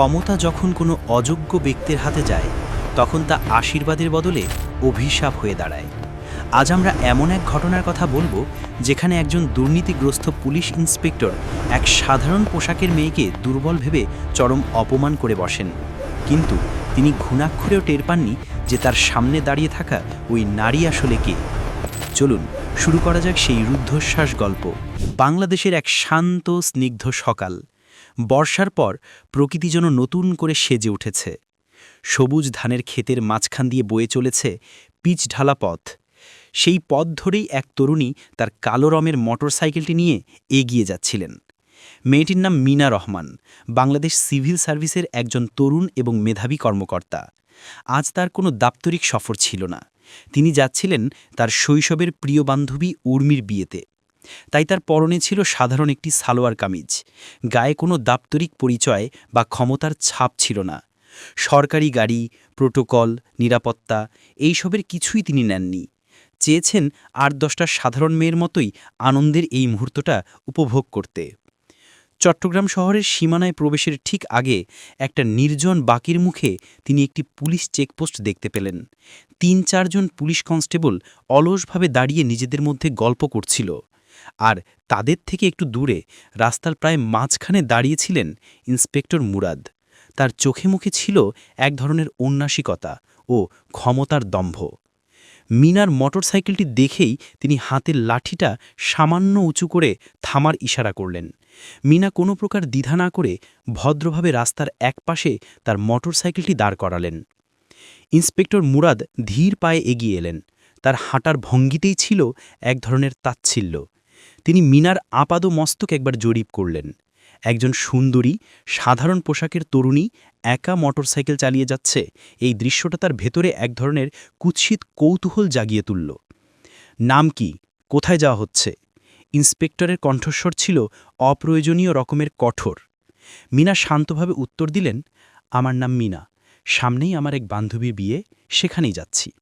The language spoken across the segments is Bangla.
ক্ষমতা যখন কোনো অযোগ্য ব্যক্তির হাতে যায়, তখন তা আশীর্বাদের বদলে অভিশাপ হয়ে দাঁড়ায়। আজ আমরা এমন এক ঘটনার কথা বলব, যেখানে একজন দুর্নীতিগ্রস্ত পুলিশ ইন্সপেক্টর এক সাধারণ পোশাকের মেয়েকে দুর্বল ভেবে চরম অপমান করে বসেন। কিন্তু তিনি ঘুণাক্ষরেও টের পাননি যে তার সামনে দাঁড়িয়ে থাকা ওই নারী আসলে কে। চলুন, শুরু করা যাক সেই রুদ্ধশ্বাস গল্প। বাংলাদেশের এক শান্ত, স্নিগ্ধ সকাল। বর্ষার পর প্রকৃতি যেন নতুন করে সেজে উঠেছে। সবুজ ধানের ক্ষেতের মাঝখান দিয়ে বয়ে চলেছে পিচ ঢালা পথ। সেই পথ ধরেই এক তরুণী তার কালো রমের মোটরসাইকেলটি নিয়ে এগিয়ে যাচ্ছিলেন। মেয়েটির নাম মিনা রহমান, বাংলাদেশ সিভিল সার্ভিসের একজন তরুণ এবং মেধাবী কর্মকর্তা। আজ তার কোনো দাপ্তরিক সফর ছিল না। তিনি যাচ্ছিলেন তার শৈশবের প্রিয় বান্ধবী উর্মির বিয়েতে। তাই তার পরনে ছিল সাধারণ একটি সালোয়ার কামিজ। গায়ে কোনো দাপ্তরিক পরিচয় বা ক্ষমতার ছাপ ছিল না। সরকারি গাড়ি, প্রোটোকল, নিরাপত্তা এইসবের কিছুই তিনি নেননি। চেয়েছেন আট দশটা সাধারণ মেয়ের মতোই আনন্দের এই মুহূর্তটা উপভোগ করতে। চট্টগ্রাম শহরের সীমানায় প্রবেশের ঠিক আগে একটা নির্জন বাকির মুখে তিনি একটি পুলিশ চেকপোস্ট দেখতে পেলেন। তিন চারজন পুলিশ কনস্টেবল অলসভাবে দাঁড়িয়ে নিজেদের মধ্যে গল্প করছিল। আর তাদের থেকে একটু দূরে, রাস্তার প্রায় মাঝখানে দাঁড়িয়েছিলেন ইন্সপেক্টর মুরাদ। তার চোখে মুখে ছিল এক ধরনের উন্নাসিকতা ও ক্ষমতার দম্ভ। মিনার মোটরসাইকেলটি দেখেই তিনি হাতের লাঠিটা সামান্য উঁচু করে থামার ইশারা করলেন। মিনা কোনো প্রকার দ্বিধা না করে ভদ্রভাবে রাস্তার একপাশে তার মোটরসাইকেলটি দাঁড় করালেন। ইন্সপেক্টর মুরাদ ধীর পায়ে এগিয়ে এলেন। তার হাঁটার ভঙ্গিতেই ছিল এক ধরনের তাচ্ছিল্য। তিনি মিনার আপাদ মস্তক একবার জরিপ করলেন। একজন সুন্দরী, সাধারণ পোশাকের তরুণী, একা মোটরসাইকেল চালিয়ে যাচ্ছে। এই দৃশ্যটা তার ভেতরে এক ধরনের কুৎসিত কৌতূহল জাগিয়ে তুলল। নাম কি? কোথায় যাওয়া হচ্ছে? ইন্সপেক্টরের কণ্ঠস্বর ছিল অপ্রয়োজনীয় রকমের কঠোর। মিনা শান্তভাবে উত্তর দিলেন, আমার নাম মিনা। সামনেই আমার এক বান্ধবীর বিয়ে, সেখানেই যাচ্ছি।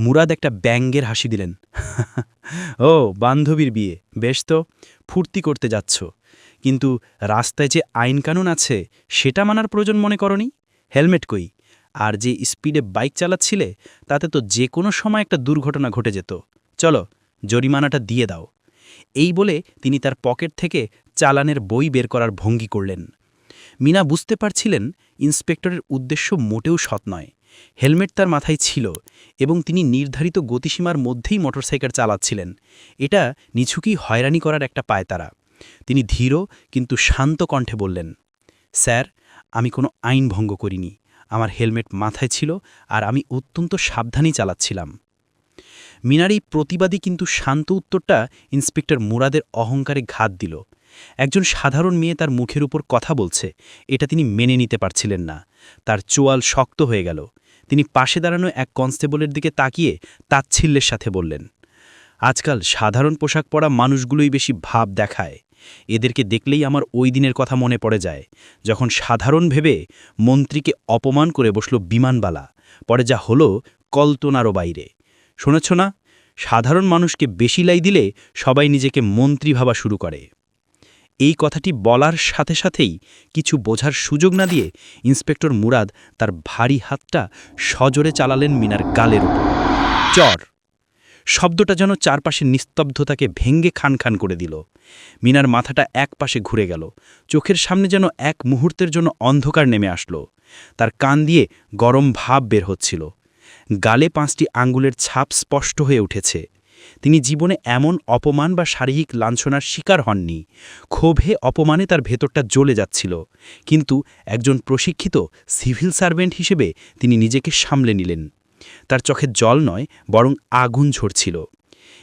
মুরাদ একটা ব্যাঙ্গের হাসি দিলেন। ও, বান্ধবীর বিয়ে। বেশ তো, ফুর্তি করতে যাচ্ছ। কিন্তু রাস্তায় যে আইনকানুন আছে, সেটা মানার প্রয়োজন মনে করনি? হেলমেট কই? আর যে স্পিডে বাইক চালাচ্ছিলে, তাতে তো যে কোনো সময় একটা দুর্ঘটনা ঘটে যেত। চলো, জরিমানাটা দিয়ে দাও। এই বলে তিনি তার পকেট থেকে চালানের বই বের করার ভঙ্গি করলেন। মিনা বুঝতে পারছিলেন ইন্সপেক্টরের উদ্দেশ্য মোটেও সৎ নয়। হেলমেট তার মাথায় ছিল এবং তিনি নির্ধারিত গতিসীমার মধ্যেই মোটরসাইকেল চালাচ্ছিলেন। এটা নিছুকি হয়রানি করার একটা পায়তারা তিনি ধীর কিন্তু শান্ত কণ্ঠে বললেন, স্যার, আমি কোনো আইন ভঙ্গ করিনি। আমার হেলমেট মাথায় ছিল আর আমি অত্যন্ত সাবধানেই চালাচ্ছিলাম। মিনার এই প্রতিবাদী কিন্তু শান্ত উত্তরটা ইন্সপেক্টর মুরাদের অহংকারে ঘাত দিল। একজন সাধারণ মেয়ে তার মুখের উপর কথা বলছে। এটা তিনি মেনে নিতে পারছিলেন না। তার চোয়াল শক্ত হয়ে গেল। তিনি পাশে দাঁড়ানো এক কনস্টেবলের দিকে তাকিয়ে তাচ্ছিল্যের সাথে বললেন, আজকাল সাধারণ পোশাক পরা মানুষগুলোই বেশি ভাব দেখায়। এদেরকে দেখলেই আমার ওই দিনের কথা মনে পড়ে যায়, যখন সাধারণ ভেবে মন্ত্রীকে অপমান করে বসল বিমানবালা, পরে যা হলো কল্পনারও বাইরে। শুনেছ না? সাধারণ মানুষকে বেশি লাই দিলে সবাই নিজেকে মন্ত্রী ভাবা শুরু করে। এই কথাটি বলার সাথে সাথেই কিছু বোঝার সুযোগ না দিয়ে ইন্সপেক্টর মুরাদ তার ভারী হাতটা সজোরে চালালেন মিনার গালের উপর। চর! শব্দটা যেন চারপাশের নিস্তব্ধতাকে ভেঙ্গে খান খান করে দিল। মিনার মাথাটা এক পাশে ঘুরে গেল। চোখের সামনে যেন এক মুহূর্তের জন্য অন্ধকার নেমে আসলো। তার কান দিয়ে গরম ভাব বের হচ্ছিল। গালে পাঁচটি আঙ্গুলের ছাপ স্পষ্ট হয়ে উঠেছে। তিনি জীবনে এমন অপমান বা শারীরিক লাঞ্ছনার শিকার হননি। ক্ষোভে অপমানে তার ভেতরটা জ্বলে যাচ্ছিল। কিন্তু একজন প্রশিক্ষিত সিভিল সার্ভেন্ট হিসেবে তিনি নিজেকে সামলে নিলেন। তার চোখে জল নয়, বরং আগুন ঝরছিল।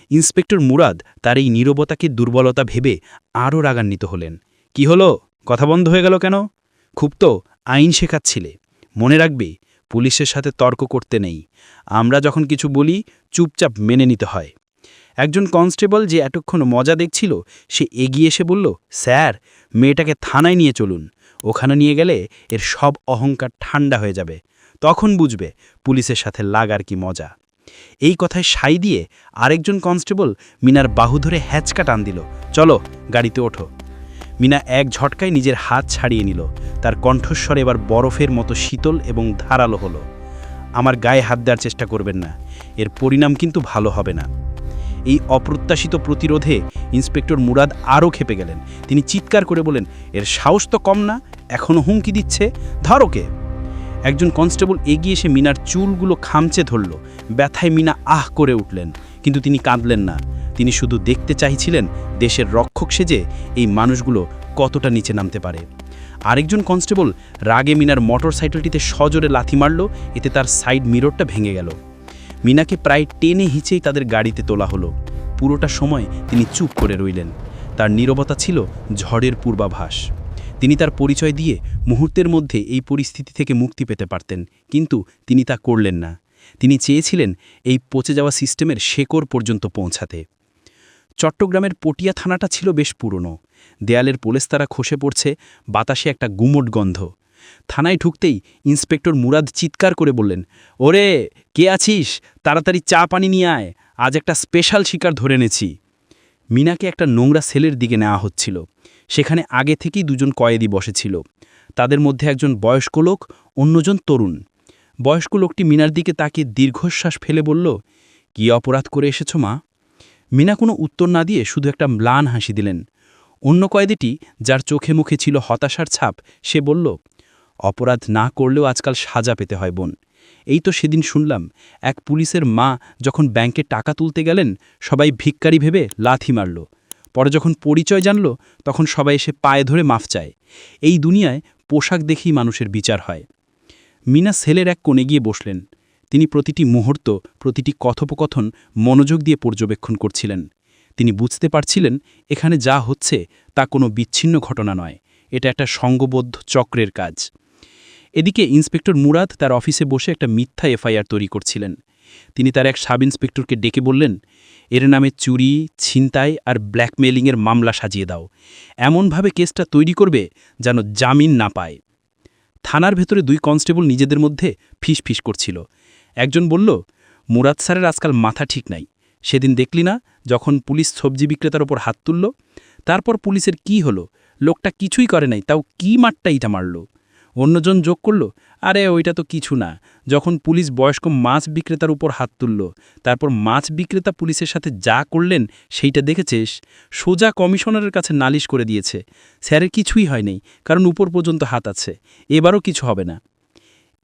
ইন্সপেক্টর মুরাদ তার এই নীরবতাকে দুর্বলতা ভেবে আরও রাগান্বিত হলেন। কি হলো? কথা বন্ধ হয়ে গেল কেন? খুব তো আইন শেখাচ্ছিলে। মনে রাখবে, পুলিশের সাথে তর্ক করতে নেই। আমরা যখন কিছু বলি, চুপচাপ মেনে নিতে হয়। একজন কনস্টেবল যে এতক্ষণ মজা দেখছিল, সে এগিয়ে এসে বলল, স্যার, মেয়েটাকে থানায় নিয়ে চলুন। ওখানে নিয়ে গেলে এর সব অহংকার ঠান্ডা হয়ে যাবে। তখন বুঝবে পুলিশের সাথে লাগার কি মজা। এই কথায় সাই দিয়ে আরেকজন কনস্টেবল মিনার বাহু ধরে হ্যাচকা টান দিল, চলো, গাড়িতে ওঠো। মিনা এক ঝটকায় নিজের হাত ছাড়িয়ে নিল। তার কণ্ঠস্বর এবার বরফের মতো শীতল এবং ধারালো হলো। আমার গায়ে হাত দেওয়ার চেষ্টা করবেন না। এর পরিণাম কিন্তু ভালো হবে না। এই অপ্রত্যাশিত প্রতিরোধে ইন্সপেক্টর মুরাদ আরও খেপে গেলেন। তিনি চিৎকার করে বলেন, এর সাহস তো কম না, এখনও হুমকি দিচ্ছে। ধরোকে একজন কনস্টেবল এগিয়ে এসে মিনার চুলগুলো খামচে ধরল। ব্যথায় মিনা আহ করে উঠলেন, কিন্তু তিনি কাঁদলেন না। তিনি শুধু দেখতে চাইছিলেন দেশের রক্ষক সেজে এই মানুষগুলো কতটা নিচে নামতে পারে। আরেকজন কনস্টেবল রাগে মিনার মোটর সাইকেলটিতে সজোরে লাথি মারল, এতে তার সাইড মিররটা ভেঙে গেল। মিনাকে প্রায় টেনে হিচেই তাদের গাড়িতে তোলা হলো। পুরোটা সময় তিনি চুপ করে রইলেন। তার নীরবতা ছিল ঝড়ের পূর্বাভাস। তিনি তার পরিচয় দিয়ে মুহূর্তের মধ্যে এই পরিস্থিতি থেকে মুক্তি পেতে পারতেন, কিন্তু তিনি তা করলেন না। তিনি চেয়েছিলেন এই পচে যাওয়া সিস্টেমের শেকড় পর্যন্ত পৌঁছাতে। চট্টগ্রামের পটিয়া থানাটা ছিল বেশ পুরনো। দেয়ালের পোলেস্তারা খসে পড়ছে, বাতাসে একটা গুমট গন্ধ। থানায় ঢুকতেই ইন্সপেক্টর মুরাদ চিৎকার করে বললেন, ওরে, কে আছিস? তাড়াতাড়ি চা পানি নিয়ে আয়, আজ একটা স্পেশাল শিকার ধরে এনেছি। মিনাকে একটা নোংরা সেলের দিকে নেওয়া হচ্ছিল। সেখানে আগে থেকেই দুজন কয়েদি বসেছিল। তাদের মধ্যে একজন বয়স্ক লোক, অন্যজন তরুণ। বয়স্ক লোকটি মিনার দিকে তাকিয়ে দীর্ঘশ্বাস ফেলে বলল, কি অপরাধ করে এসেছ মা? মিনা কোনো উত্তর না দিয়ে শুধু একটা ম্লান হাসি দিলেন। অন্য কয়েদিটি, যার চোখে মুখে ছিল হতাশার ছাপ, সে বলল অপরাধ না করলেও আজকাল সাজা পেতে হয় বোন। এই তো সেদিন শুনলাম, এক পুলিশের মা যখন ব্যাংকে টাকা তুলতে গেলেন, সবাই ভিক্ষারি ভেবে লাথি মারল। পরে যখন পরিচয় জানল, তখন সবাই এসে পায়ে ধরে মাফ চায়। এই দুনিয়ায় পোশাক দেখেই মানুষের বিচার হয়। মিনা সেলের এক কোণে গিয়ে বসলেন। তিনি প্রতিটি মুহূর্ত, প্রতিটি কথোপকথন মনোযোগ দিয়ে পর্যবেক্ষণ করছিলেন। তিনি বুঝতে পারছিলেন, এখানে যা হচ্ছে তা কোনো বিচ্ছিন্ন ঘটনা নয়। এটা একটা সঙ্গবদ্ধ চক্রের কাজ। এদিকে ইন্সপেক্টর মুরাদ তার অফিসে বসে একটা মিথ্যা এফআইআর তৈরি করছিলেন। তিনি তার এক সাব ইন্সপেক্টরকে ডেকে বললেন, এর নামে চুরি, ছিনতাই আর ব্ল্যাকমেলিংয়ের মামলা সাজিয়ে দাও। এমনভাবে কেসটা তৈরি করবে যেন জামিন না পায়। থানার ভেতরে দুই কনস্টেবল নিজেদের মধ্যে ফিস ফিস করছিল। একজন বলল, মুরাদ স্যারের আজকাল মাথা ঠিক নাই। সেদিন দেখলি না যখন পুলিশ সবজি বিক্রেতার ওপর হাত তুলল? তারপর পুলিশের কি হলো? লোকটা কিছুই করে নাই, তাও কি মারটা ইটা মারল? অন্যজন যোগ করল, আরে, ওইটা তো কিছু না। যখন পুলিশ বয়স্ক মাছ বিক্রেতার উপর হাত তুলল, তারপর মাছ বিক্রেতা পুলিশের সাথে যা করলেন সেইটা দেখেছিস? সোজা কমিশনারের কাছে নালিশ করে দিয়েছে, স্যারের কিছুই হয়নি কারণ উপর পর্যন্ত হাত আছে, এবারও কিছু হবে না।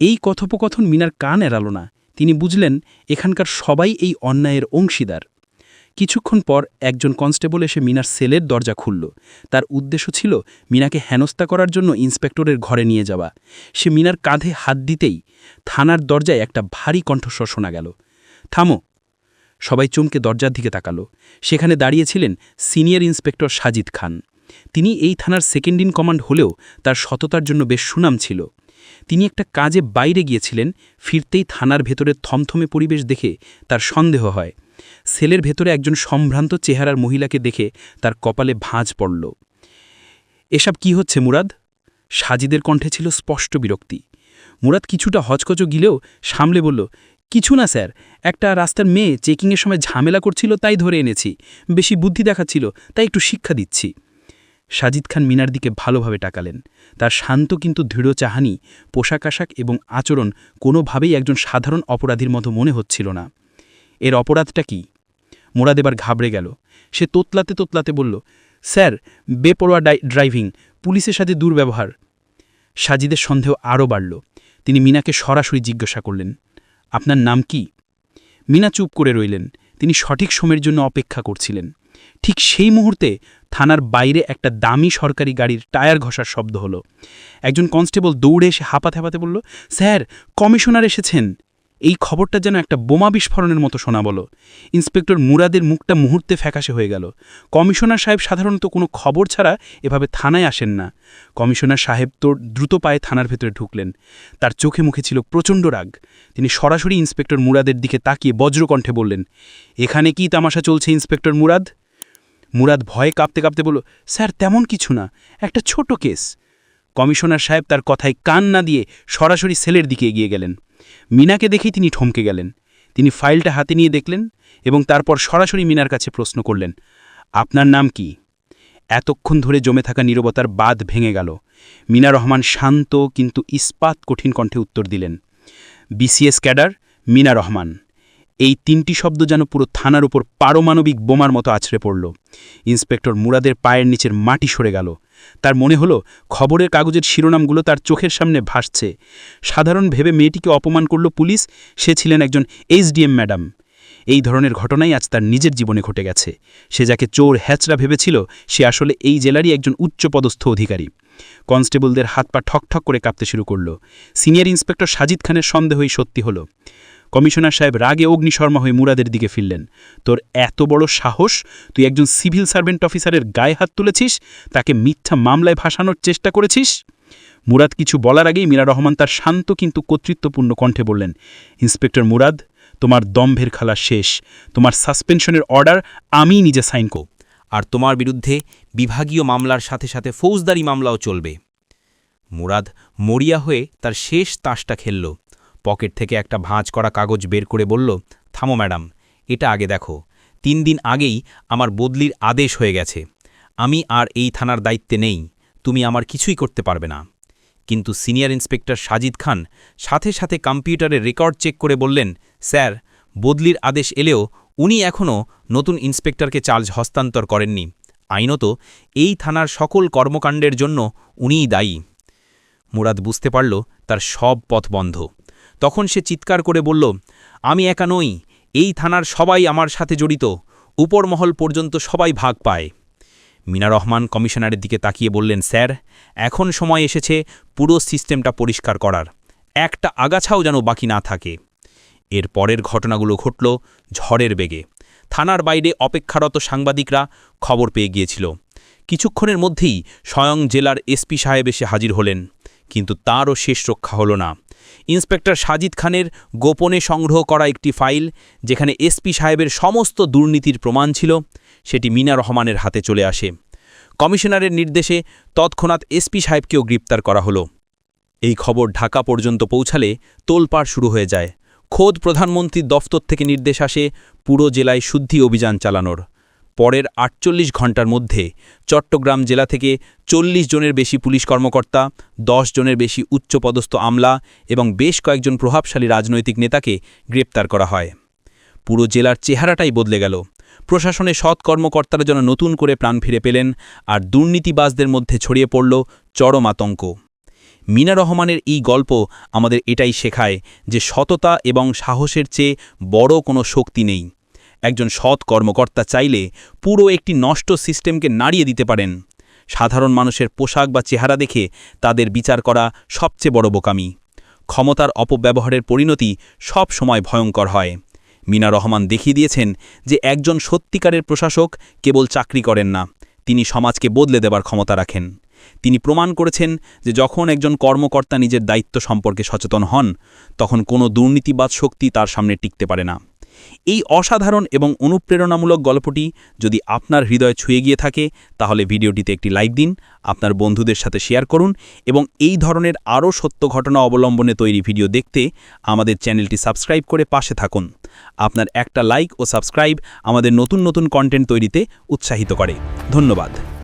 এই কথোপকথন মিনার কান এড়াল না। তিনি বুঝলেন, এখানকার সবাই এই অন্যায়ের অংশীদার। কিছুক্ষণ পর একজন কনস্টেবল এসে মিনার সেলের দরজা খুলল। তার উদ্দেশ্য ছিল মিনাকে হেনস্থা করার জন্য ইন্সপেক্টরের ঘরে নিয়ে যাওয়া। সে মিনার কাঁধে হাত দিতেই থানার দরজায় একটা ভারী কণ্ঠস্বর শোনা গেল। থামো। সবাই চমকে দরজার দিকে তাকালো। সেখানে দাঁড়িয়েছিলেন সিনিয়র ইন্সপেক্টর সাজিদ খান। তিনি এই থানার সেকেন্ড ইন কমান্ড হলেও তার সততার জন্য বেশ সুনাম ছিল। তিনি একটা কাজে বাইরে গিয়েছিলেন, ফিরতেই থানার ভেতরের থমথমে পরিবেশ দেখে তার সন্দেহ হয়। সেলের ভেতরে একজন সম্ভ্রান্ত চেহারার মহিলাকে দেখে তার কপালে ভাঁজ পড়ল। এসব কি হচ্ছে মুরাদ? সাজিদের কণ্ঠে ছিল স্পষ্ট বিরক্তি। মুরাদ কিছুটা হচকচ গিলেও সামলে বলল, কিছু না, স্যার। একটা রাস্তার মেয়ে চেকিংয়ের সময় ঝামেলা করছিল, তাই ধরে এনেছি। বেশি বুদ্ধি দেখাচ্ছিল, তাই একটু শিক্ষা দিচ্ছি। সাজিদ খান মিনার দিকে ভালোভাবে টাকালেন তার শান্ত কিন্তু দৃঢ় চাহানি পোশাক আশাক এবং আচরণ কোনোভাবেই একজন সাধারণ অপরাধীর মতো মনে হচ্ছিল না। এর অপরাধটা কি? মোরাদ এবার ঘাবড়ে গেল। সে তোতলাতে তোতলাতে বলল, স্যার, বেপরোয়া ড্রাইভিং, পুলিশের সাথে দুর্ব্যবহার। সাজিদের সন্দেহ আরও বাড়ল। তিনি মিনাকে সরাসরি জিজ্ঞাসা করলেন, আপনার নাম কি? মিনা চুপ করে রইলেন। তিনি সঠিক সময়ের জন্য অপেক্ষা করছিলেন। ঠিক সেই মুহূর্তে থানার বাইরে একটা দামি সরকারি গাড়ির টায়ার ঘষার শব্দ হলো। একজন কনস্টেবল দৌড়ে এসে হাঁপাতে হাঁপাতে বলল, স্যার, কমিশনার এসেছেন। এই খবরটা যেন একটা বোমা বিস্ফোরণের মতো শোনা বলো ইন্সপেক্টর মুরাদের মুখটা মুহূর্তে ফ্যাকাশে হয়ে গেল। কমিশনার সাহেব সাধারণত কোনো খবর ছাড়া এভাবে থানায় আসেন না। কমিশনার সাহেব তো দ্রুত পায়ে থানার ভেতরে ঢুকলেন। তার চোখে মুখে ছিল প্রচণ্ড রাগ। তিনি সরাসরি ইন্সপেক্টর মুরাদের দিকে তাকিয়ে বজ্রকণ্ঠে বললেন, এখানে কি তামাশা চলছে, ইন্সপেক্টর মুরাদ? মুরাদ ভয়ে কাঁপতে কাঁপতে বলল, স্যার, তেমন কিছু না। একটা ছোট কেস। কমিশনার সাহেব তার কথায় কান না দিয়ে সরাসরি সেলের দিকে এগিয়ে গেলেন। মিনাকে দেখেই তিনি ঠমকে গেলেন। তিনি ফাইলটা হাতে নিয়ে দেখলেন এবং তারপর সরাসরি মিনার কাছে প্রশ্ন করলেন, আপনার নাম কি? এতক্ষণ ধরে জমে থাকা নিরবতার বাদ ভেঙে গেল। মিনা রহমান শান্ত কিন্তু ইস্পাত কঠিন কণ্ঠে উত্তর দিলেন, বিসিএস ক্যাডার, মিনা রহমান। এই তিনটি শব্দ যেন পুরো থানার উপর পারমাণবিক বোমার মতো আছড়ে পড়ল। ইন্সপেক্টর মুরাদের পায়ের নিচের মাটি সরে গেল। তার মনে হলো, খবরের কাগজের শিরোনামগুলো তার চোখের সামনে ভাসছে। সাধারণ ভেবে মেয়েটিকে অপমান করল পুলিশ, সে ছিলেন একজন এইচডিএম ম্যাডাম। এই ধরনের ঘটনাই আজ তার নিজের জীবনে ঘটে গেছে। সে যাকে চোর হ্যাচরা ভেবেছিল, সে আসলে এই জেলারই একজন উচ্চপদস্থ অধিকারী। কনস্টেবলদের হাত পা ঠকঠক করে কাঁপতে শুরু করল। সিনিয়র ইন্সপেক্টর সাজিদ খানের সন্দেহই সত্যি হলো। কমিশনার সাহেব রাগে অগ্নিশর্মা হয়ে মুরাদের দিকে ফিরলেন। তোর এত বড় সাহস? তুই একজন সিভিল সার্ভেন্ট অফিসারের গায়ে হাত তুলেছিস? তাকে মিথ্যা মামলায় ভাসানোর চেষ্টা করেছিস? মুরাদ কিছু বলার আগেই মীরা রহমান তার শান্ত কিন্তু কর্তৃত্বপূর্ণ কণ্ঠে বললেন, ইন্সপেক্টর মুরাদ, তোমার দম্ভের খেলা শেষ। তোমার সাসপেনশনের অর্ডার আমি নিজে সাইন কো আর তোমার বিরুদ্ধে বিভাগীয় মামলার সাথে সাথে ফৌজদারি মামলাও চলবে। মুরাদ মরিয়া হয়ে তার শেষ তাসটা খেলল। পকেট থেকে একটা ভাঁজ করা কাগজ বের করে বলল, থামো ম্যাডাম, এটা আগে দেখো। তিন দিন আগেই আমার বদলির আদেশ হয়ে গেছে। আমি আর এই থানার দায়িত্বে নেই, তুমি আমার কিছুই করতে পারবে না। কিন্তু সিনিয়র ইন্সপেক্টর সাজিদ খান সাথে সাথে কম্পিউটারে রেকর্ড চেক করে বললেন, স্যার, বদলির আদেশ এলেও উনি এখনও নতুন ইন্সপেক্টরকে চার্জ হস্তান্তর করেননি। আইনত এই থানার সকল কর্মকাণ্ডের জন্য উনিই দায়ী। মুরাদ বুঝতে পারল তার সব পথ বন্ধ। তখন সে চিৎকার করে বলল, আমি একা নই, এই থানার সবাই আমার সাথে জড়িত, উপরমহল পর্যন্ত সবাই ভাগ পায়। মিনা রহমান কমিশনারের দিকে তাকিয়ে বললেন, স্যার, এখন সময় এসেছে পুরো সিস্টেমটা পরিষ্কার করার। একটা আগাছাও যেন বাকি না থাকে। এর পরের ঘটনাগুলো ঘটল ঝড়ের বেগে। থানার বাইরে অপেক্ষারত সাংবাদিকরা খবর পেয়ে গিয়েছিল। কিছুক্ষণের মধ্যেই স্বয়ং জেলার এসপি সাহেব এসে হাজির হলেন, কিন্তু তারও শেষ রক্ষা হল না। ইন্সপেক্টর সাজিদ খানের গোপনে সংগ্রহ করা একটি ফাইল, যেখানে এসপি সাহেবের সমস্ত দুর্নীতির প্রমাণ ছিল, সেটি মিনা রহমানের হাতে চলে আসে। কমিশনারের নির্দেশে তৎক্ষণাৎ এসপি সাহেবকেও গ্রেপ্তার করা হলো। এই খবর ঢাকা পর্যন্ত পৌঁছালে তোলপাড় শুরু হয়ে যায়। খোদ প্রধানমন্ত্রীর দফতর থেকে নির্দেশ আসে পুরো জেলায় শুদ্ধি অভিযান চালানোর। পরের আটচল্লিশ ঘণ্টার মধ্যে চট্টগ্রাম জেলা থেকে চল্লিশ জনের বেশি পুলিশ কর্মকর্তা, দশ জনের বেশি উচ্চপদস্থ আমলা এবং বেশ কয়েকজন প্রভাবশালী রাজনৈতিক নেতাকে গ্রেপ্তার করা হয়। পুরো জেলার চেহারাটাই বদলে গেল। প্রশাসনে সৎ কর্মকর্তারা যেন নতুন করে প্রাণ ফিরে পেলেন আর দুর্নীতিবাজদের মধ্যে ছড়িয়ে পড়ল চরম আতঙ্ক। মিনা রহমানের এই গল্প আমাদের এটাই শেখায় যে সততা এবং সাহসের চেয়ে বড় কোনো শক্তি নেই। একজন সৎ কর্মকর্তা চাইলে পুরো একটি নষ্ট সিস্টেমকে নাড়িয়ে দিতে পারেন। সাধারণ মানুষের পোশাক বা চেহারা দেখে তাদের বিচার করা সবচেয়ে বড় বোকামি। ক্ষমতার অপব্যবহারের পরিণতি সব সময় ভয়ঙ্কর হয়। মিনা রহমান দেখিয়ে দিয়েছেন যে একজন সত্যিকারের প্রশাসক কেবল চাকরি করেন না, তিনি সমাজকে বদলে দেবার ক্ষমতা রাখেন। তিনি প্রমাণ করেছেন যে যখন একজন কর্মকর্তা নিজের দায়িত্ব সম্পর্কে সচেতন হন, তখন কোনো দুর্নীতিবাদ শক্তি তার সামনে টিকতে পারে না। এই অসাধারণ এবং অনুপ্রেরণামূলক গল্পটি যদি আপনার হৃদয় ছুঁয়ে গিয়ে থাকে, তাহলে ভিডিওটিতে একটি লাইক দিন, আপনার বন্ধুদের সাথে শেয়ার করুন এবং এই ধরনের আরও সত্য ঘটনা অবলম্বনে তৈরি ভিডিও দেখতে আমাদের চ্যানেলটি সাবস্ক্রাইব করে পাশে থাকুন। আপনার একটা লাইক ও সাবস্ক্রাইব আমাদের নতুন নতুন কন্টেন্ট তৈরিতে উৎসাহিত করে। ধন্যবাদ।